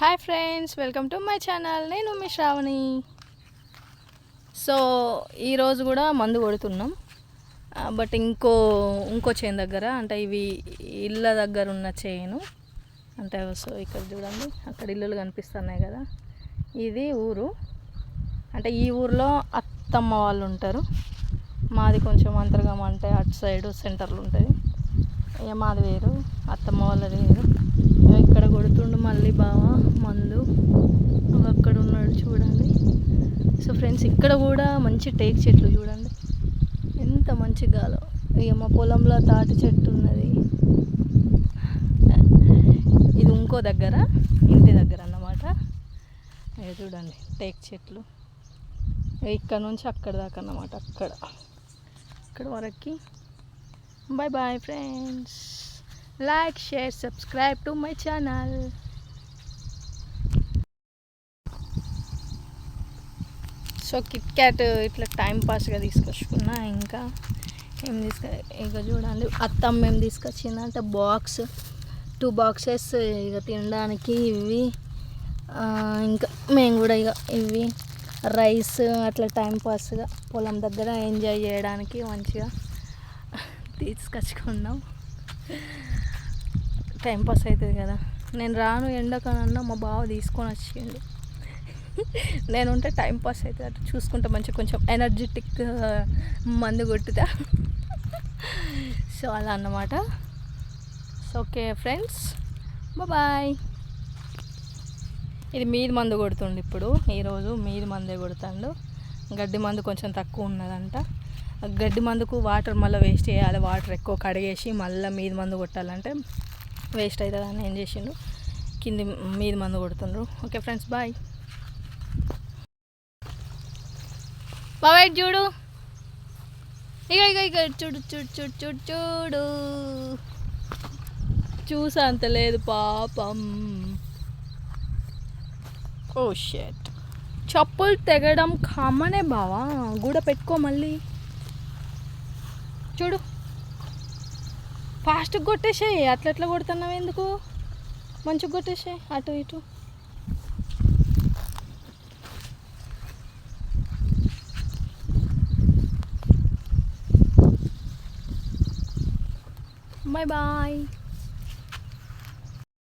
Hi friends welcome to my channel. నేను మీ Shravani. So ఈరోజు కూడా మందు కొడుతున్నాం. బట్ ఇంకో ఇంకో చైన్ దగ్గర అంటే ఇవి ఇళ్ళ దగ్గర ఉన్న చైను. అంటే సో ఇక్కడ చూడండి అక్కడ ఇల్లులు కనిపిస్తున్నాయి కదా. ఇది ఊరు. అంటే ఈ ఊర్లో అత్తమ్మ వాళ్ళు ఉంటారు. మాది కొంచెం అంతర్గం అంటే అటు సైడ్ సెంటర్లు ఉంటుంది ఇక మాది వేరు అత్తమ్మ వాళ్ళది వేరు. ఇక్కడ కొడుతుండు మళ్ళీ బాగా మందు ఇక అక్కడ ఉన్నాడు చూడండి సో ఫ్రెండ్స్ ఇక్కడ కూడా మంచి టేక్ చెట్లు చూడండి. ఎంత మంచి గాలో. ఇక మా పొలంలో తాటి చెట్టు ఉన్నది. ఇది ఇంకో దగ్గర ఇంటి దగ్గర అన్నమాట. చూడండి టేక్ చెట్లు. ఇక్కడ నుంచి అక్కడ దాకా అన్నమాట అక్కడ. ఇక్కడ వరకు. Bye bye friends. Like share subscribe to my channel. So kit cat ఇట్లా టైం పాస్గా తీసుకొచ్చుకున్నా. ఇంకా ఏం తీసుక ఇక చూడండి అత్తమ్మ ఏం తీసుకొచ్చిందంటే బాక్స్ టూ బాక్సెస్ ఇక తినడానికి ఇవి. ఇంకా మేము కూడా ఇక ఇవి. రైస్ అట్లా టైం పాస్గా పొలం దగ్గర ఎంజాయ్ చేయడానికి మంచిగా తీసుకొచ్చుకున్నాం. టైం పాస్ అవుతుంది కదా. నేను రాను ఎండకనన్నా మా బావ తీసుకొని వచ్చిండు. నేను ఉంటే టైం పాస్ అవుతుంది. అటు చూసుకుంటే మంచిగా కొంచెం ఎనర్జెటిక్ మందు కొట్టుతా. సో అలా అన్నమాట. సో ఓకే ఫ్రెండ్స్ బాయ్ ఇది మీది మందు కొడుతుండు ఇప్పుడు. ఈరోజు మీది మందే కొడుతుండు. గడ్డి మందు కొంచెం తక్కువ ఉన్నదంట. గడ్డి మందుకు వాటర్ మళ్ళీ వేస్ట్ చేయాలి. వాటర్ ఎక్కువ కడిగేసి మళ్ళీ మీది మందు కొట్టాలంటే వేస్ట్ అవుతుందని ఏం చేసిండు? కింది మీది మందు కొడుతుండ్రు. ఓకే ఫ్రెండ్స్ బాయ్ బాబాయ్ చూడు. ఇక ఇక ఇక చూడు చూడు చూడు చూడు చూడు. చూసా అంత లేదు పాపం. ఓ షెట్. చెప్పులు తెగడం కామనే బావా. గూడ పెట్టుకో మళ్ళీ. చూడు. ఫాస్ట్గా కొట్టేసేయి. అట్లా ఎట్లా కొడుతున్నావు ఎందుకు? మంచిగా కొట్టేసేయి. అటు ఇటు. Bye bye